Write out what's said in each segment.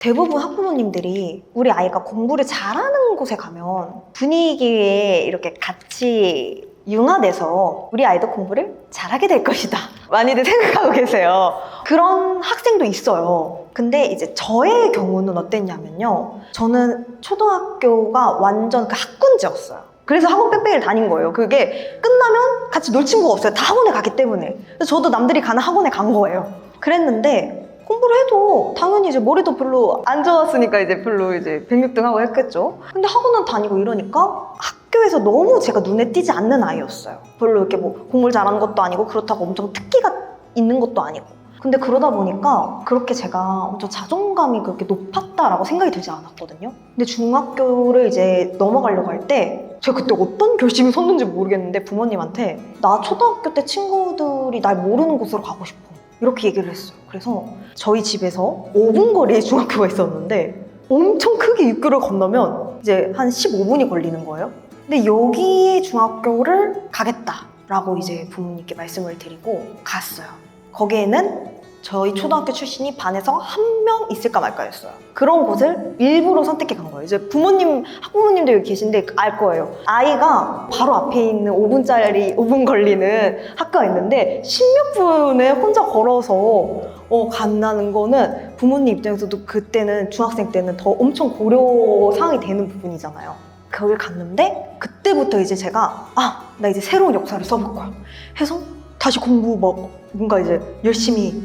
대부분 학부모님들이 우리 아이가 공부를 잘하는 곳에 가면 분위기에 이렇게 같이 융화돼서 우리 아이도 공부를 잘하게 될 것이다. 많이들 생각하고 계세요. 그런 학생도 있어요. 근데 이제 저의 경우는 어땠냐면요. 저는 초등학교가 완전 그 학군지였어요. 그래서 학원 빽빽이를 다닌 거예요. 그게 끝나면 같이 놀 친구가 없어요. 다 학원에 가기 때문에. 저도 남들이 가는 학원에 간 거예요. 그랬는데 공부를 해도 당연히 이제 머리도 별로 안 좋았으니까 이제 별로 이제 106등 하고 했겠죠. 근데 학원은 다니고 이러니까 학교에서 너무 제가 눈에 띄지 않는 아이였어요. 별로 이렇게 뭐 공부를 잘하는 것도 아니고 그렇다고 엄청 특기가 있는 것도 아니고. 근데 그러다 보니까 그렇게 제가 엄청 자존감이 그렇게 높았다라고 생각이 들지 않았거든요. 근데 중학교를 이제 넘어가려고 할 때 제가 그때 어떤 결심을 섰는지 모르겠는데 부모님한테 나 초등학교 때 친구들이 날 모르는 곳으로 가고 싶어. 이렇게 얘기를 했어요. 그래서 저희 집에서 5분 거리에 중학교가 있었는데 엄청 크게 육교를 건너면 이제 한 15분이 걸리는 거예요. 근데 여기에 중학교를 가겠다라고 이제 부모님께 말씀을 드리고 갔어요. 거기에는 저희 초등학교 출신이 반에서 한 명 있을까 말까였어요. 그런 곳을 일부러 선택해 간 거예요. 이제 부모님, 학부모님들 여기 계신데 알 거예요. 아이가 바로 앞에 있는 5분짜리, 5분 걸리는 학교가 있는데 10몇 분에 혼자 걸어서 어, 간다는 거는 부모님 입장에서도 그때는 중학생 때는 더 엄청 고려 사항이 되는 부분이잖아요. 거길 갔는데 그때부터 이제 제가 아, 나 이제 새로운 역사를 써볼 거야. 해서 다시 공부 뭐 뭔가 이제 열심히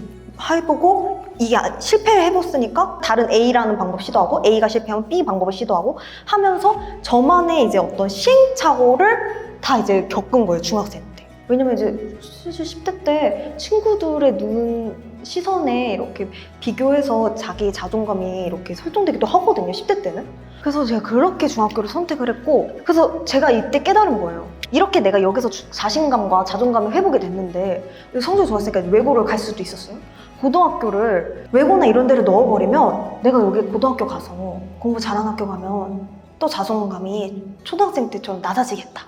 해보고 이게 안- 실패를 해봤으니까 다른 A라는 방법 시도하고 A가 실패하면 B 방법을 시도하고 하면서 저만의 이제 어떤 시행착오를 다 이제 겪은 거예요 중학생 때. 왜냐면 이제 사실 10대 때 친구들의 눈 시선에 이렇게 비교해서 자기 자존감이 이렇게 설정되기도 하거든요 10대 때는. 그래서 제가 그렇게 중학교를 선택을 했고 그래서 제가 이때 깨달은 거예요. 이렇게 내가 여기서 주- 자신감과 자존감을 회복이 됐는데 성적이 좋았으니까 외고를 갈 수도 있었어요. 고등학교를 외고나 이런 데를 넣어버리면 내가 여기 고등학교 가서 공부 잘하는 학교 가면 또 자존감이 초등학생 때처럼 낮아지겠다.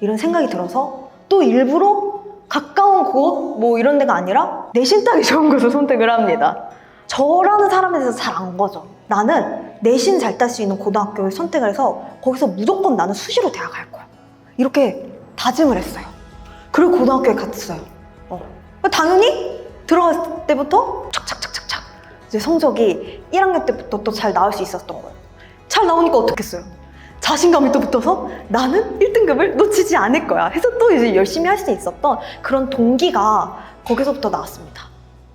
이런 생각이 들어서 또 일부러 곳뭐 이런 데가 아니라 내신 따기 좋은 곳을 선택을 합니다. 저라는 사람에 대해서 잘 안 거죠. 나는 내신 잘 딸 수 있는 고등학교를 선택을 해서 거기서 무조건 나는 수시로 대학 갈 거야. 이렇게 다짐을 했어요. 그리고 고등학교에 갔어요. 어. 당연히 들어갔을 때부터 착착착착착. 이제 성적이 1학년 때부터 또 잘 나올 수 있었던 거예요. 잘 나오니까 어떻겠어요? 자신감이 또 붙어서 나는 1등급을 놓치지 않을 거야. 해서 또 이제 열심히 할 수 있었던 그런 동기가 거기서부터 나왔습니다.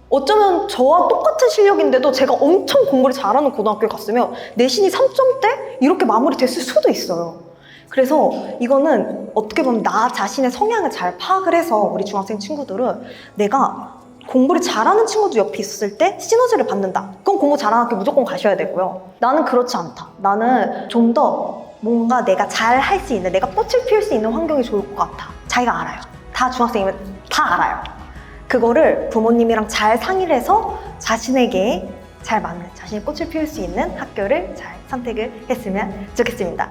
어쩌면 저와 똑같은 실력인데도 제가 엄청 공부를 잘하는 고등학교에 갔으면 내신이 3점대 이렇게 마무리됐을 수도 있어요. 그래서 이거는 어떻게 보면 나 자신의 성향을 잘 파악을 해서 우리 중학생 친구들은 내가 공부를 잘하는 친구도 옆에 있었을 때 시너지를 받는다. 그럼 공부 잘하는 학교 무조건 가셔야 되고요. 나는 그렇지 않다. 나는 좀더 뭔가 내가 잘 할 수 있는, 내가 꽃을 피울 수 있는 환경이 좋을 것 같아. 자기가 알아요. 다 중학생이면 다 알아요. 그거를 부모님이랑 잘 상의를 해서 자신에게 잘 맞는, 자신의 꽃을 피울 수 있는 학교를 잘 선택을 했으면 좋겠습니다.